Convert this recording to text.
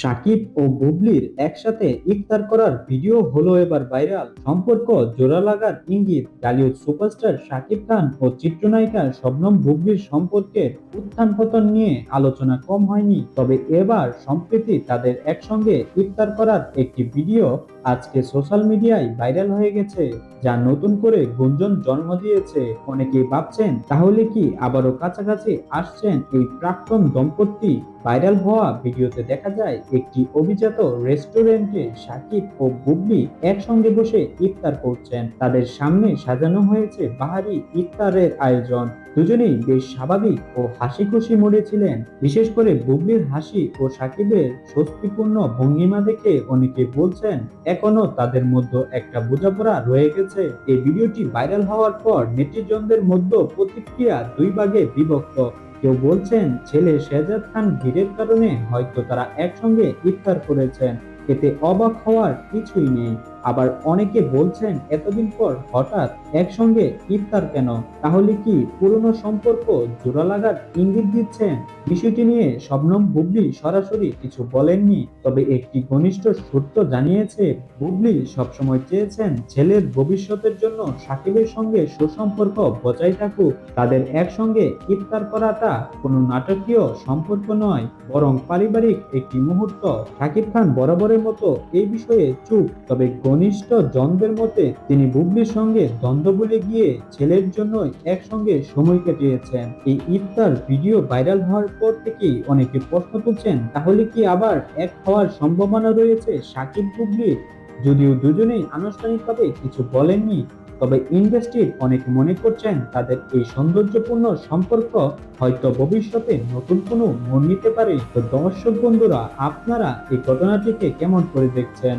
সাকিব ও বুবলির একসাথে ইফতার করার ভিডিও হলো এবার ভাইরাল। সম্পর্ক জোড়া লাগার ইঙ্গিত টালিউড সুপারস্টার সাকিব খান ও চিত্রনায়িকা শবনম বুবলির সম্পর্কের উত্থান পতন নিয়ে আলোচনা কম হয়নি। তবে এবার সম্প্রতি তাদের একসঙ্গে ইফতার করার একটি ভিডিও আজকে সোশ্যাল মিডিয়ায় ভাইরাল হয়ে গেছে, যা নতুন করে গুঞ্জন জন্ম দিয়েছে। অনেকেই ভাবছেন, তাহলে কি আবারও কাছাকাছি আসছেন এই প্রাক্তন দম্পতি? ভাইরাল হওয়া ভিডিওতে দেখা যায় একটি অভিজাত রেস্টুরেন্টে সাকিব ও বুবলি একসঙ্গে বসে ইফতার করছেন। তাদের সামনে সাজানো হয়েছে বাহারি ইফতারের আয়োজন। দুজনেই বেশ স্বাভাবিক ও হাসি খুশি মোড়ে ছিলেন। বিশেষ করে বুবলির হাসি ও সাকিবের স্বস্তিপূর্ণ ভঙ্গিমা দেখে অনেকে বলছেন, এখনও তাদের মধ্যে একটা বোঝাপড়া রয়ে গেছে। এই ভিডিওটি ভাইরাল হওয়ার পর নেটিজনদের মধ্যে প্রতিক্রিয়া দুই ভাগে বিভক্ত। কেউ বলছেন, ছেলে শেহজাদ খান ভিড়ের কারণে হয়তো তারা একসঙ্গে ইফতার করেছেন। এতে অবাক হওয়ার কিছুই নেই। আবার অনেকে বলছেন, এতদিন পর হঠাৎ একসঙ্গে ইফতার কেন? তাহলে কি পুরনো সম্পর্ক জোড়া লাগার ইঙ্গিত দিচ্ছেন? বিষয়টি নিয়ে শবনম বুবলি সরাসরি কিছু বলেননি, তবে একটি ঘনিষ্ঠ সূত্র জানিয়েছে, বুবলি সবসময় চেয়েছেন ছেলের ভবিষ্যতের জন্য সাকিবের সঙ্গে সুসম্পর্ক বজায় থাকুক। তাদের একসঙ্গে ইফতার করাটা কোনো নাটকীয় সম্পর্ক নয়, বরং পারিবারিক একটি মুহূর্ত। সাকিব খান বরাবরের মতো এই বিষয়ে চুপ, তবে ঘনিষ্ঠ জনদের মতে তিনি বুবলির সঙ্গে দ্বন্দ্ব বলে গিয়ে ছেলের জন্য একসঙ্গে সময় কাটিয়েছেন। এই ইফতার ভিডিও ভাইরাল হওয়ার পর থেকেই অনেকে প্রশ্ন তুলছেন, তাহলে কি আবার এক হওয়ার সম্ভাবনা রয়েছে সাকিব বুবলির যদিও দুজনেই আনুষ্ঠানিকভাবে কিছু বলেননি, তবে ইন্ডাস্ট্রির অনেকে মনে করছেন তাদের এই সৌন্দর্যপূর্ণ সম্পর্ক হয়তো ভবিষ্যতে নতুন কোনো মন নিতে পারে। তো দর্শক বন্ধুরা, আপনারা এই ঘটনাটিকে কেমন করে দেখছেন?